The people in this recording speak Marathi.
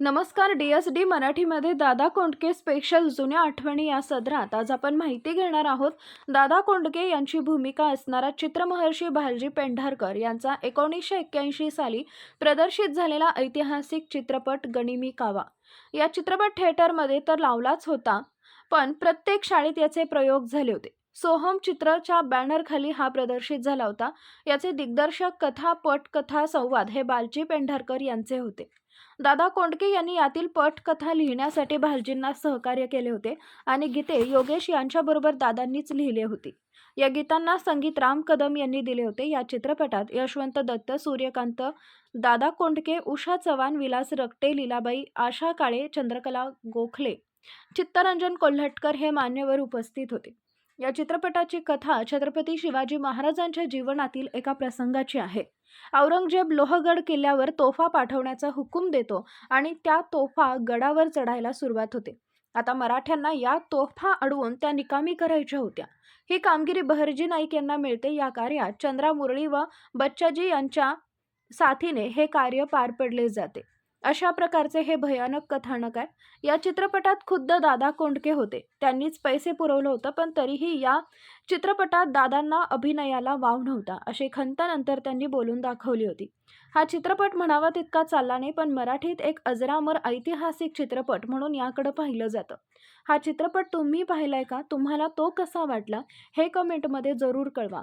नमस्कार डी एस डी मराठीमध्ये दादा कोंडके स्पेशल जुन्या आठवणी या सदरात. आज आपण माहिती घेणार आहोत दादा कोंडके यांची भूमिका असणारा चित्रमहर्षी भालजी पेंढारकर यांचा एकोणीसशे एक्क्याऐंशी साली प्रदर्शित झालेला ऐतिहासिक चित्रपट गणिमी कावा. या चित्रपट थिएटरमध्ये तर लावलाच होता पण प्रत्येक शाळेत याचे प्रयोग झाले होते. सोहम चित्रच्या बॅनरखाली हा प्रदर्शित झाला होता. याचे दिग्दर्शक कथा पटकथा संवाद हे बालजी पेंढारकर यांचे होते. दादा कोंडके यांनी यातील पटकथा लिहिण्यासाठी भालजींना सहकार्य केले होते आणि गीते योगेश यांच्याबरोबर दादांनीच लिहिले होती. या गीतांना संगीत राम कदम यांनी दिले होते. या चित्रपटात यशवंत दत्त सूर्यकांत दादा कोंडके उषा चव्हाण विलास रक्टे लीलाबाई आशा काळे चंद्रकला गोखले चित्तरंजन कोल्हटकर हे मान्यवर उपस्थित होते. या चित्रपटाची कथा छत्रपती शिवाजी महाराजांच्या जीवनातील एका प्रसंगाची आहे. औरंगजेब लोहगड किल्ल्यावर तोफा पाठवण्याचा हुकूम देतो आणि त्या तोफा गडावर चढायला सुरुवात होते. आता मराठ्यांना या तोफा अडवून त्या निकामी करायच्या होत्या. ही कामगिरी बहरजी नाईक यांना मिळते. या कार्यात चंद्रा मुरळी व बच्चाजी यांच्या साथीने हे कार्य पार पडले जाते. अशा प्रकारचे हे भयानक कथानक आहे. या चित्रपटात खुद्द दादा कोंडके होते. त्यांनीच पैसे पुरवलं होतं पण तरीही या चित्रपटात दादांना अभिनयाला वाव नव्हता अशी खंतानंतर त्यांनी बोलून दाखवली होती. हा चित्रपट म्हणावा तितका चालला नाही पण मराठीत एक अजरामर ऐतिहासिक चित्रपट म्हणून याकडं पाहिलं जातं. हा चित्रपट तुम्ही पाहिलाय का? तुम्हाला तो कसा वाटला? हे कमेंटमध्ये जरूर कळवा.